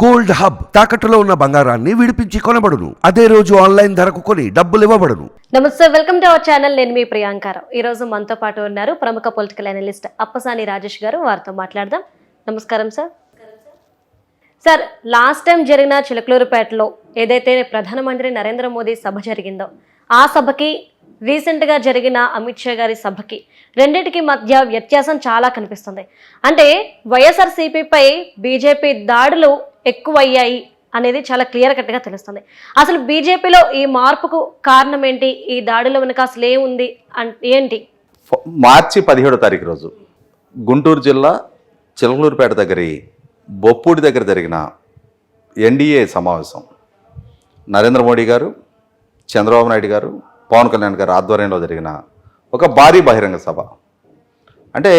Gold hub తాకట్టులో ఉన్న బంగారాన్ని విడిపించి కొనబడును. అదే రోజు ఆన్లైన్ ధరకు కొని డబ్బులు ఇవ్వబడును. నమస్తే వెల్కమ్ టు అవర్ ఛానల్. నేను మీ ప్రియాంకారావు ఈ రోజు మనతో పాటు ఉన్నారు ప్రముఖ పొలిటికల్ అనలిస్ట్ అప్పసాని రాజేష్ గారు. వారితో మాట్లాడదాం. నమస్కారం సార్. సార్ లాస్ట్ టైం జరిగిన చిలకలూరుపేటలో ఏదైతే ప్రధానమంత్రి నరేంద్ర మోదీ సభ జరిగిందో ఆ సభకి రీసెంట్గా జరిగిన అమిత్ షా గారి సభకి రెండింటికి మధ్య వ్యత్యాసం చాలా కనిపిస్తుంది. అంటే వైఎస్ఆర్సీపీపై బీజేపీ దాడులు ఎక్కువయ్యాయి అనేది చాలా క్లియర్ కట్గా తెలుస్తుంది. అసలు బీజేపీలో ఈ మార్పుకు కారణం ఏంటి? ఈ దాడిలో వెనుక అసలు ఏముంది? ఏంటి? మార్చి పదిహేడో తారీఖు రోజు గుంటూరు జిల్లా చిలకలూరుపేట దగ్గర బొప్పూడి దగ్గర జరిగిన ఎన్డీఏ సమావేశం. నరేంద్ర మోడీ గారు చంద్రబాబు నాయుడు గారు పవన్ కళ్యాణ్ గారు ఆధ్వర్యంలో జరిగిన ఒక భారీ బహిరంగ సభ. అంటే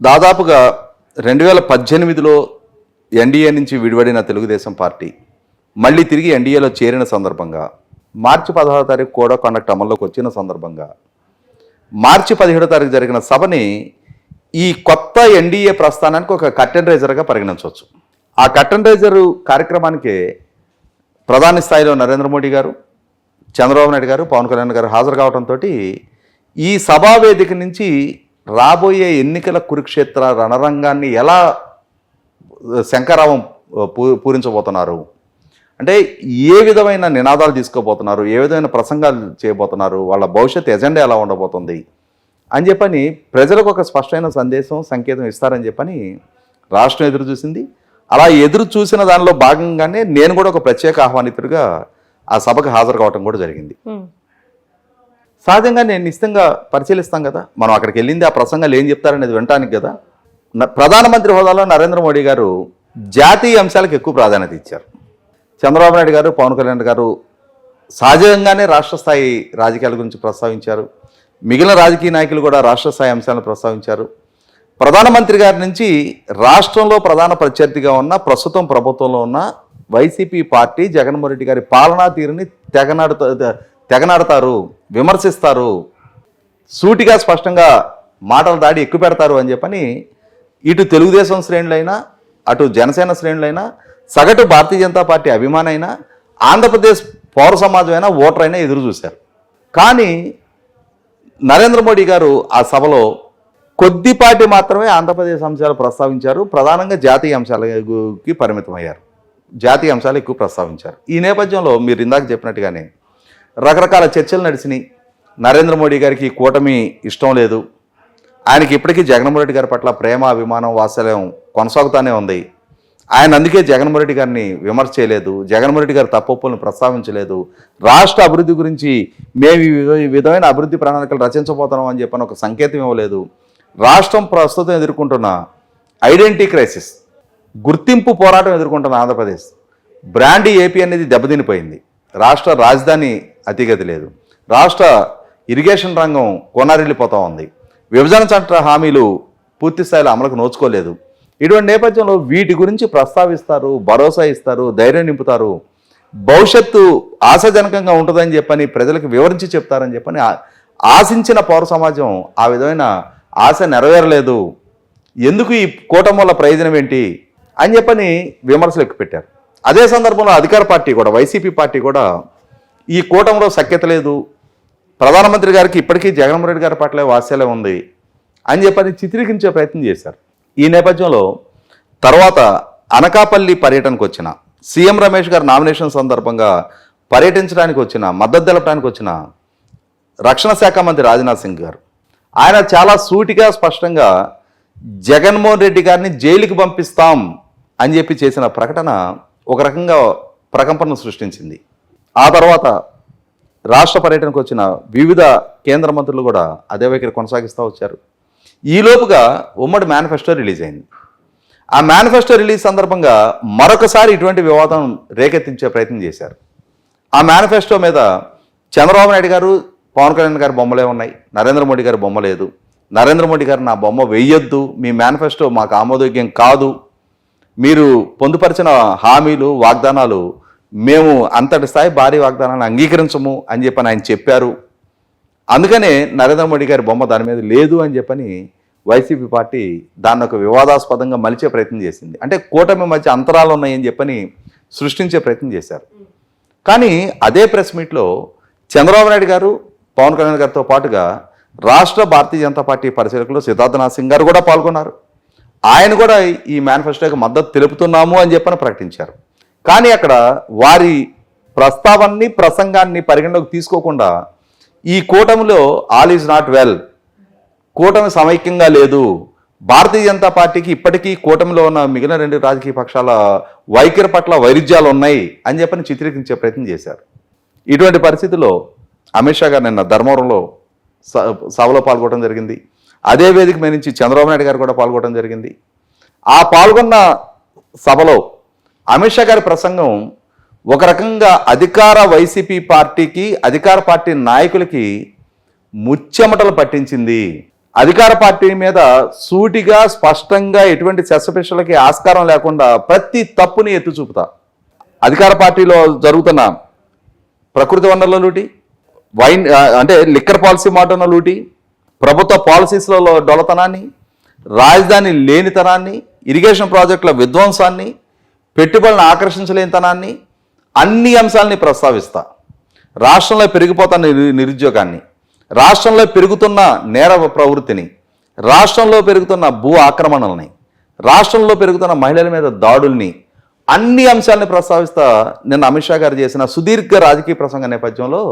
దాదాపుగా రెండు వేల పద్దెనిమిదిలో ఎన్డీఏ నుంచి విడివడిన తెలుగుదేశం పార్టీ మళ్ళీ తిరిగి ఎన్డీఏలో చేరిన సందర్భంగా మార్చి పదహారో తారీఖు కూడా కండక్ట్ అమల్లోకి వచ్చిన సందర్భంగా మార్చి పదిహేడో తారీఖు జరిగిన సభని ఈ కొత్త ఎన్డీఏ ప్రస్థానానికి ఒక కర్టెన్ రైజర్గా పరిగణించవచ్చు. ఆ కర్టెన్ రైజర్ కార్యక్రమానికి ప్రధాని స్థాయిలో నరేంద్ర మోడీ గారు చంద్రబాబు నాయుడు గారు పవన్ కళ్యాణ్ గారు హాజరు కావడంతో ఈ సభా వేదిక నుంచి రాబోయే ఎన్నికల కురుక్షేత్ర రణరంగాన్ని ఎలా శంకరావం పూ పూరించబోతున్నారు. అంటే ఏ విధమైన నినాదాలు తీసుకోబోతున్నారు ఏ విధమైన ప్రసంగాలు చేయబోతున్నారు వాళ్ళ భవిష్యత్ ఎజెండా ఎలా ఉండబోతుంది అని చెప్పని ప్రజలకు ఒక స్పష్టమైన సందేశం సంకేతం ఇస్తారని చెప్పని రాష్ట్రం ఎదురు చూసింది. అలా ఎదురు చూసిన దానిలో భాగంగానే నేను కూడా ఒక ప్రత్యేక ఆహ్వానితుడిగా ఆ సభకు హాజరు కావటం కూడా జరిగింది. సహజంగా నేను నిశ్చితంగా పరిశీలిస్తాం కదా మనం అక్కడికి వెళ్ళింది ఆ ప్రసంగాలు ఏం చెప్తారనేది వినటానికి కదా. ప్రధానమంత్రి హోదాలో నరేంద్ర మోడీ గారు జాతీయ అంశాలకు ఎక్కువ ప్రాధాన్యత ఇచ్చారు. చంద్రబాబు నాయుడు గారు పవన్ కళ్యాణ్ గారు సహజంగానే రాష్ట్ర స్థాయి రాజకీయాల గురించి ప్రస్తావించారు. మిగిలిన రాజకీయ నాయకులు కూడా రాష్ట్ర స్థాయి అంశాలను ప్రస్తావించారు. ప్రధానమంత్రి గారి నుంచి రాష్ట్రంలో ప్రధాన ప్రత్యర్థిగా ఉన్న ప్రస్తుతం ప్రభుత్వంలో ఉన్న వైసీపీ పార్టీ జగన్మోహన్ రెడ్డి గారి పాలనా తీరుని తెగనాడుతా తెగనాడతారు విమర్శిస్తారు. సూటిగా స్పష్టంగా మాటలు దాడి ఎక్కువ పెడతారు అని చెప్పని ఇటు తెలుగుదేశం శ్రేణులైనా అటు జనసేన శ్రేణులైనా సగటు భారతీయ జనతా పార్టీ అభిమానైనా ఆంధ్రప్రదేశ్ పౌర సమాజం అయినా ఓటర్ అయినా ఎదురు చూశారు. కానీ నరేంద్ర మోడీ గారు ఆ సభలో కొద్దిపాటి మాత్రమే ఆంధ్రప్రదేశ్ అంశాలు ప్రస్తావించారు. ప్రధానంగా జాతీయ అంశాలకి పరిమితమయ్యారు. జాతీయ అంశాలు ఎక్కువ ప్రస్తావించారు. ఈ నేపథ్యంలో మీరు ఇందాక చెప్పినట్టుగానే రకరకాల చర్చలు నడిచినాయి. నరేంద్ర మోడీ గారికి కూటమి ఇష్టం లేదు. ఆయనకి ఇప్పటికీ జగన్మోహన్ రెడ్డి గారి పట్ల ప్రేమ అభిమానం వాత్సల్యం కొనసాగుతూనే ఉంది. ఆయన అందుకే జగన్మోహన్ రెడ్డి గారిని విమర్శ చేయలేదు. జగన్మోహన్ రెడ్డి గారి తప్పులను ప్రస్తావించలేదు. రాష్ట్ర అభివృద్ధి గురించి మేము ఈ విధ- ఈ విధమైన అభివృద్ధి ప్రణాళికలు రచించబోతున్నాం అని చెప్పని ఒక సంకేతం ఇవ్వలేదు. రాష్ట్రం ప్రస్తుతం ఎదుర్కొంటున్న ఐడెంటిటీ క్రైసిస్ గుర్తింపు పోరాటం ఎదుర్కొంటున్న ఆంధ్రప్రదేశ్. బ్రాండ్ ఏపీ అనేది దెబ్బతినిపోయింది. రాష్ట్ర రాజధాని అతిగతి లేదు. రాష్ట్ర ఇరిగేషన్ రంగం కొనారిల్లిపోతూ ఉంది. విభజన చట్ట హామీలు పూర్తిస్థాయిలో అమలుకు నోచుకోలేదు. ఇటువంటి నేపథ్యంలో వీటి గురించి ప్రస్తావిస్తారు భరోసా ఇస్తారు ధైర్యం నింపుతారు. భవిష్యత్తు ఆశాజనకంగా ఉంటుందని చెప్పని ప్రజలకు వివరించి చెప్తారని చెప్పని ఆశించిన పౌర సమాజం ఆ విధమైన ఆశ నెరవేరలేదు. ఎందుకు ఈ కూటమి వల్ల ప్రయోజనం ఏంటి అని చెప్పని విమర్శలు ఎక్కువ పెట్టారు. అదే సందర్భంలో అధికార పార్టీ కూడా వైసీపీ పార్టీ కూడా ఈ కూటమిలో సఖ్యత లేదు. ప్రధానమంత్రి గారికి ఇప్పటికీ జగన్మోహన్ రెడ్డి గారి పట్ల వాస్యలే ఉంది అని చెప్పని చిత్రీకరించే ప్రయత్నం చేశారు. ఈ నేపథ్యంలో తర్వాత అనకాపల్లి పర్యటనకు వచ్చిన సీఎం రమేష్ గారు నామినేషన్ సందర్భంగా పర్యటించడానికి వచ్చిన మద్దతు తెలపడానికి వచ్చిన రక్షణ శాఖ మంత్రి రాజ్నాథ్ సింగ్ గారు. ఆయన చాలా సూటిగా స్పష్టంగా జగన్మోహన్ రెడ్డి గారిని జైలుకి పంపిస్తాం అని చెప్పి చేసిన ప్రకటన ఒక రకంగా ప్రకంపనను సృష్టించింది. ఆ తర్వాత రాష్ట్ర పర్యటనకు వచ్చిన వివిధ కేంద్ర మంత్రులు కూడా అదే వైఖరి కొనసాగిస్తూ వచ్చారు. ఈలోపుగా ఉమ్మడి మేనిఫెస్టో రిలీజ్ అయింది. ఆ మేనిఫెస్టో రిలీజ్ సందర్భంగా మరొకసారి ఇటువంటి వివాదం రేకెత్తించే ప్రయత్నం చేశారు. ఆ మేనిఫెస్టో మీద చంద్రబాబు నాయుడు గారు పవన్ కళ్యాణ్ గారి బొమ్మలే ఉన్నాయి. నరేంద్ర మోడీ గారి బొమ్మ లేదు. నరేంద్ర మోడీ గారు నా బొమ్మ వెయ్యొద్దు మీ మేనిఫెస్టో మాకు ఆమోదయోగ్యం కాదు. మీరు పొందుపరిచిన హామీలు వాగ్దానాలు మేము అంతటి స్థాయి భారీ వాగ్దానాన్ని అంగీకరించము అని చెప్పని ఆయన చెప్పారు. అందుకనే నరేంద్ర మోడీ గారి బొమ్మ దాని మీద లేదు అని చెప్పని వైసీపీ పార్టీ దాన్ని ఒక వివాదాస్పదంగా మలిచే ప్రయత్నం చేసింది. అంటే కూటమి మధ్య అంతరాలు ఉన్నాయని చెప్పని సృష్టించే ప్రయత్నం చేశారు. కానీ అదే ప్రెస్ మీట్లో చంద్రబాబు నాయుడు గారు పవన్ కళ్యాణ్ గారితో పాటుగా రాష్ట్ర భారతీయ జనతా పార్టీ పరిశీలకులు సిద్ధార్థనాథ్ సింగ్ గారు కూడా పాల్గొన్నారు. ఆయన కూడా ఈ మేనిఫెస్టోకి మద్దతు తెలుపుతున్నాము అని చెప్పని ప్రకటించారు. కానీ అక్కడ వారి ప్రస్తావాన్ని ప్రసంగాన్ని పరిగణలోకి తీసుకోకుండా ఈ కూటమిలో ఆల్ ఈజ్ నాట్ వెల్. కూటమి సమైక్యంగా లేదు. భారతీయ జనతా పార్టీకి ఇప్పటికీ కూటమిలో ఉన్న మిగిలిన రెండు రాజకీయ పక్షాల వైఖరి పట్ల వైరుధ్యాలు ఉన్నాయి అని చెప్పని చిత్రీకరించే ప్రయత్నం చేశారు. ఇటువంటి పరిస్థితుల్లో అమిత్ షా గారు నిన్న ధర్మవరంలో స- సభలో పాల్గొనడం జరిగింది. అదే వేదిక మీద నుంచి చంద్రబాబు నాయుడు గారు కూడా పాల్గొనడం జరిగింది. ఆ పాల్గొన్న సభలో అమిత్ షా గారి ప్రసంగం ఒక రకంగా అధికార వైసీపీ పార్టీకి అధికార పార్టీ నాయకులకి ముచ్చెమటలు పట్టించింది. అధికార పార్టీ మీద సూటిగా స్పష్టంగా ఎటువంటి శస్త్రపిషలకి ఆస్కారం లేకుండా ప్రతి తప్పుని ఎత్తి చూపుతా. అధికార పార్టీలో జరుగుతున్న ప్రకృతి వనరుల లూటి వైన్ అంటే లిక్కర్ పాలసీ మాటన లూటి ప్రభుత్వ పాలసీస్లలో డొలతనాన్ని రాజధాని లేనితనాన్ని ఇరిగేషన్ ప్రాజెక్టుల విధ్వంసాన్ని పెట్టుబడులను ఆకర్షించలేనితనాన్ని అన్ని అంశాలని ప్రస్తావిస్తా. రాష్ట్రంలో పెరిగిపోతున్న నిరుద్యోగాన్ని రాష్ట్రంలో పెరుగుతున్న నేర ప్రవృత్తిని రాష్ట్రంలో పెరుగుతున్న భూ ఆక్రమణల్ని రాష్ట్రంలో పెరుగుతున్న మహిళల మీద దాడుల్ని అన్ని అంశాలని ప్రస్తావిస్తా నిన్న అమిత్ షా గారు చేసిన సుదీర్ఘ రాజకీయ ప్రసంగ నేపథ్యంలో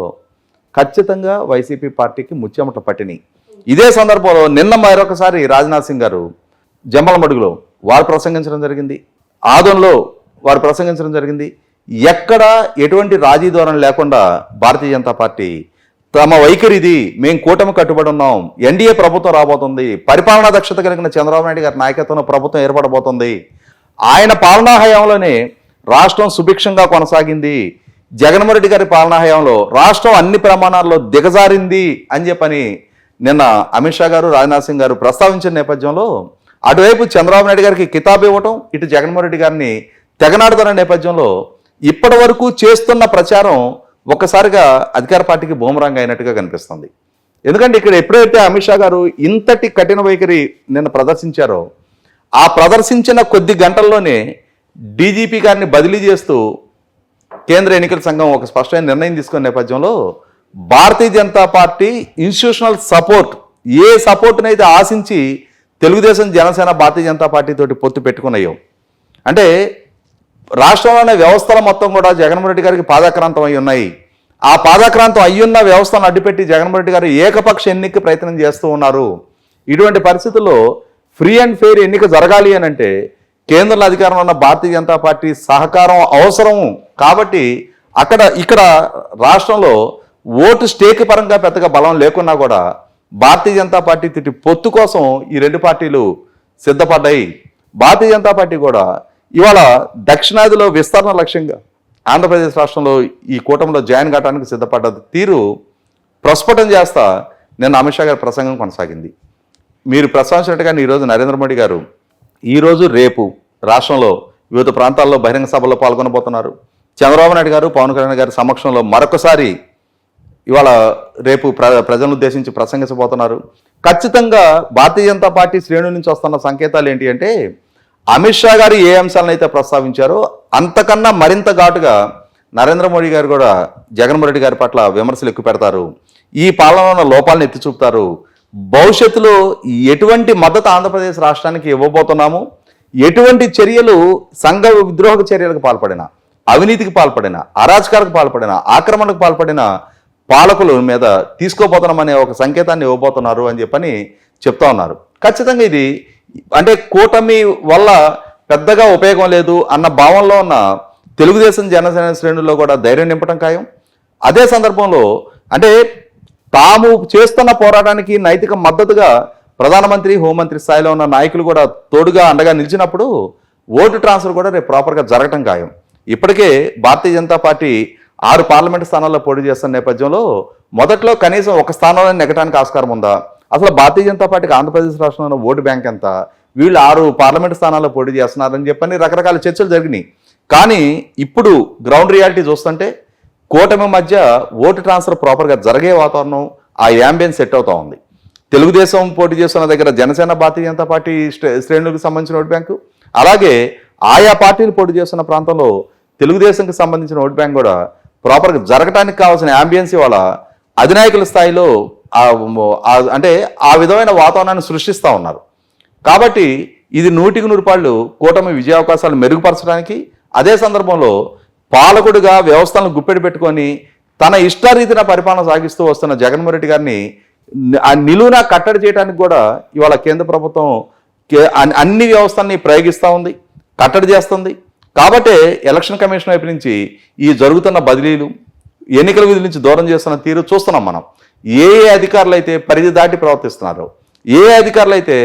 ఖచ్చితంగా వైసీపీ పార్టీకి ముచ్చెమట పట్టినాయి ఇదే సందర్భంలో నిన్న మరొకసారి రాజ్నాథ్ సింగ్ గారు జమ్మలమడుగులో వారు ప్రసంగించడం జరిగింది. ఆదంలో వారు ప్రసంగించడం జరిగింది. ఎక్కడ ఎటువంటి రాజీ ధోరణి లేకుండా భారతీయ జనతా పార్టీ తమ వైఖరి ఇది మేము కూటమి కట్టుబడి ఉన్నాం ఎన్డీఏ ప్రభుత్వం రాబోతుంది పరిపాలనా దక్షత కలిగిన చంద్రబాబు నాయుడు గారి నాయకత్వంలో ప్రభుత్వం ఏర్పడబోతుంది. ఆయన పాలనా హయాంలోనే రాష్ట్రం సుభిక్షంగా కొనసాగింది. జగన్మోహన్ రెడ్డి గారి పాలనా హయాంలో రాష్ట్రం అన్ని ప్రమాణాల్లో దిగజారింది అని చెప్పని నిన్న అమిత్ షా గారు రాజ్నాథ్ సింగ్ గారు ప్రస్తావించిన నేపథ్యంలో అటువైపు చంద్రబాబు నాయుడు గారికి కితాబు ఇవ్వటం ఇటు జగన్మోహన్ రెడ్డి గారిని తెగనాడుతున్న నేపథ్యంలో ఇప్పటి వరకు చేస్తున్న ప్రచారం ఒక్కసారిగా అధికార పార్టీకి బూమరంగ్ అయినట్టుగా కనిపిస్తుంది. ఎందుకంటే ఇక్కడ ఎప్పుడైతే అమిత్ షా గారు ఇంతటి కఠిన వైఖరి నిన్న ప్రదర్శించారో ఆ ప్రదర్శించిన కొద్ది గంటల్లోనే డీజీపీ గారిని బదిలీ చేస్తూ కేంద్ర ఎన్నికల సంఘం ఒక స్పష్టమైన నిర్ణయం తీసుకున్న నేపథ్యంలో Bharatiya Janata party institutional support ఏ సపోర్ట్నైతే ఆశించి తెలుగుదేశం జనసేన భారతీయ జనతా పార్టీ తోటి పొత్తు పెట్టుకున్నాయో. అంటే రాష్ట్రంలోనే వ్యవస్థల మొత్తం కూడా జగన్మోహన్ రెడ్డి గారికి పాదాక్రాంతం అయి ఉన్నాయి. ఆ పాదాక్రాంతం అయ్యున్న వ్యవస్థను అడ్డుపెట్టి జగన్మోహన్ రెడ్డి గారు ఏకపక్ష ఎన్నిక ప్రయత్నం చేస్తూ ఉన్నారు. ఇటువంటి పరిస్థితుల్లో ఫ్రీ అండ్ ఫెయిర్ ఎన్నిక జరగాలి అని అంటే కేంద్రంలో అధికారంలో ఉన్న భారతీయ జనతా పార్టీ సహకారం అవసరం కాబట్టి అక్కడ ఇక్కడ రాష్ట్రంలో ఓటు స్టేక్ పరంగా పెద్దగా బలం లేకున్నా కూడా భారతీయ జనతా పార్టీ తిట్టి పొత్తు కోసం ఈ రెండు పార్టీలు సిద్ధపడ్డాయి. భారతీయ జనతా పార్టీ కూడా ఇవాళ దక్షిణాదిలో విస్తరణ లక్ష్యంగా ఆంధ్రప్రదేశ్ రాష్ట్రంలో ఈ కూటమిలో జాయిన్ కావడానికి సిద్ధపడ్డ తీరు ప్రస్ఫుటం చేస్తా నిన్న అమిత్ షా గారి ప్రసంగం కొనసాగింది. మీరు ప్రస్తావించినట్టుగా ఈరోజు నరేంద్ర మోడీ గారు ఈరోజు రేపు రాష్ట్రంలో వివిధ ప్రాంతాల్లో బహిరంగ సభల్లో పాల్గొనబోతున్నారు. చంద్రబాబు నాయుడు గారు పవన్ కళ్యాణ్ గారి సమక్షంలో మరొకసారి ఇవాళ రేపు ప్ర ప్రజలను ఉద్దేశించి ప్రసంగించబోతున్నారు. ఖచ్చితంగా భారతీయ జనతా పార్టీ శ్రేణుల నుంచి వస్తున్న సంకేతాలు ఏంటి అంటే అమిత్ షా గారు ఏ అంశాలను అయితే ప్రస్తావించారో అంతకన్నా మరింత ఘాటుగా నరేంద్ర మోడీ గారు కూడా జగన్మోహన్ రెడ్డి గారి పట్ల విమర్శలు ఎక్కువ పెడతారు. ఈ పాలనలో ఉన్న లోపాలను ఎత్తి చూపుతారు. భవిష్యత్తులో ఎటువంటి మద్దతు ఆంధ్రప్రదేశ్ రాష్ట్రానికి ఇవ్వబోతున్నాము? ఎటువంటి చర్యలు సంఘ విద్రోహ చర్యలకు పాల్పడిన అవినీతికి పాల్పడిన అరాచకాలకు పాల్పడిన ఆక్రమణకు పాల్పడిన పాలకుల మీద తీసుకోబోతున్నామనే ఒక సంకేతాన్ని ఇవ్వబోతున్నారు అని చెప్పని చెప్తా ఉన్నారు. ఖచ్చితంగా ఇది అంటే కూటమి వల్ల పెద్దగా ఉపయోగం లేదు అన్న భావంలో ఉన్న తెలుగుదేశం జనసేన శ్రేణుల్లో కూడా ధైర్యం నింపడం ఖాయం. అదే సందర్భంలో అంటే తాము చేస్తున్న పోరాటానికి నైతిక మద్దతుగా ప్రధానమంత్రి హోంమంత్రి స్థాయిలో ఉన్న నాయకులు కూడా తోడుగా అండగా నిలిచినప్పుడు ఓటు ట్రాన్స్ఫర్ కూడా రేపు ప్రాపర్గా జరగటం ఖాయం. ఇప్పటికే భారతీయ జనతా పార్టీ ఆరు పార్లమెంట్ స్థానాల్లో పోటీ చేస్తున్న నేపథ్యంలో మొదట్లో కనీసం ఒక స్థానంలో నెగటానికి ఆస్కారం ఉందా? అసలు భారతీయ జనతా పార్టీకి ఆంధ్రప్రదేశ్ రాష్ట్రంలో ఓటు బ్యాంక్ ఎంత? వీళ్ళు ఆరు పార్లమెంట్ స్థానాల్లో పోటీ చేస్తున్నారని చెప్పని రకరకాల చర్చలు జరిగినాయి. కానీ ఇప్పుడు గ్రౌండ్ రియాలిటీ చూస్తుంటే కూటమి మధ్య ఓటు ట్రాన్స్ఫర్ ప్రాపర్గా జరిగే వాతావరణం ఆ యాంబియన్స్ సెట్ అవుతా ఉంది. తెలుగుదేశం పోటీ చేస్తున్న దగ్గర జనసేన భారతీయ జనతా పార్టీ శ్రేణులకు సంబంధించిన ఓటు బ్యాంకు. అలాగే ఆయా పార్టీలు పోటీ చేస్తున్న ప్రాంతంలో తెలుగుదేశంకి సంబంధించిన ఓటు బ్యాంక్ కూడా ప్రాపర్గా జరగటానికి కావాల్సిన అంబియన్స్ ఇవాళ అధినాయకుల స్థాయిలో అంటే ఆ విధమైన వాతావరణాన్ని సృష్టిస్తూ ఉన్నారు. కాబట్టి ఇది నూటికి నూరు పాళ్ళు కూటమి విజయావకాశాలు మెరుగుపరచడానికి అదే సందర్భంలో పాలకుడిగా వ్యవస్థలను గుప్పెడి పెట్టుకొని తన ఇష్టారీతిన పరిపాలన సాగిస్తూ వస్తున్న జగన్మోహన్ రెడ్డి గారిని ఆ నిలువున కట్టడి చేయడానికి కూడా ఇవాళ కేంద్ర ప్రభుత్వం కే- అన్- అన్ని వ్యవస్థల్ని ప్రయోగిస్తూ ఉంది కట్టడి చేస్తుంది. కాబట్టే ఎలక్షన్ కమిషన్ వైపు నుంచి ఈ జరుగుతున్న బదిలీలు ఎన్నికల విధుల నుంచి దూరం చేస్తున్న తీరు చూస్తున్నాం మనం. ఏ ఏ అధికారులు అయితే పరిధి దాటి ప్రవర్తిస్తున్నారో ఏ ఏ అధికారులు అయితే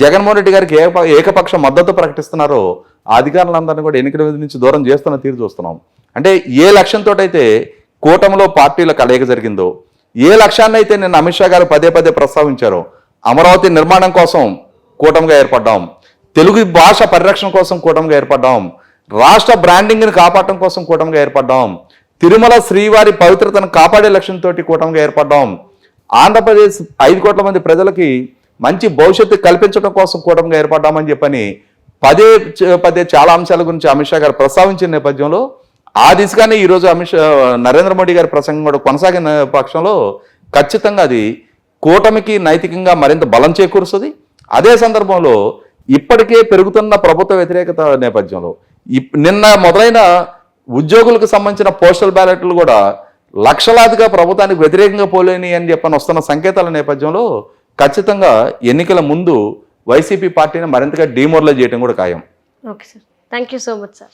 జగన్మోహన్ రెడ్డి గారికి ఏక ఏకపక్ష మద్దతు ప్రకటిస్తున్నారో ఆ అధికారులందరినీ కూడా ఎన్నికల విధుల నుంచి దూరం చేస్తున్న తీరు చూస్తున్నాం. అంటే ఏ లక్ష్యంతో అయితే కూటమిలో పార్టీల కలయిక జరిగిందో ఏ లక్ష్యాన్ని అయితే నిన్న అమిత్ షా గారు పదే పదే ప్రస్తావించారో అమరావతి నిర్మాణం కోసం కూటమిగా ఏర్పడ్డాం. తెలుగు భాష పరిరక్షణ కోసం కూటమిగా ఏర్పడ్డాం. రాష్ట్ర బ్రాండింగ్ని కాపాడటం కోసం కూటమిగా ఏర్పడ్డాం. తిరుమల శ్రీవారి పవిత్రతను కాపాడే లక్ష్యంతో కూటమిగా ఏర్పడ్డాం. ఆంధ్రప్రదేశ్ ఐదు కోట్ల మంది ప్రజలకి మంచి భవిష్యత్తు కల్పించడం కోసం కూటమిగా ఏర్పడ్డామని చెప్పని పదే పదే చాలా అంశాల గురించి అమిత్ షా గారు ప్రస్తావించిన నేపథ్యంలో ఆ దిశగానే ఈరోజు అమిత్ షా నరేంద్ర మోడీ గారి ప్రసంగం కూడా కొనసాగిన పక్షంలో ఖచ్చితంగా అది కూటమికి నైతికంగా మరింత బలం చేకూరుస్తుంది. అదే సందర్భంలో ఇప్పటికే పెరుగుతున్న ప్రభుత్వ వ్యతిరేకత నేపథ్యంలో నిన్న మొదలైన ఉద్యోగులకు సంబంధించిన పోస్టల్ బ్యాలెట్లు కూడా లక్షలాదిగా ప్రభుత్వానికి వ్యతిరేకంగా పోలేని అని చెప్పని వస్తున్న సంకేతాల నేపథ్యంలో ఖచ్చితంగా ఎన్నికల ముందు వైసీపీ పార్టీని మరింతగా డిమోరలైజ్ చేయడం కూడా ఖాయం. Okay sir. Thank you so much sir.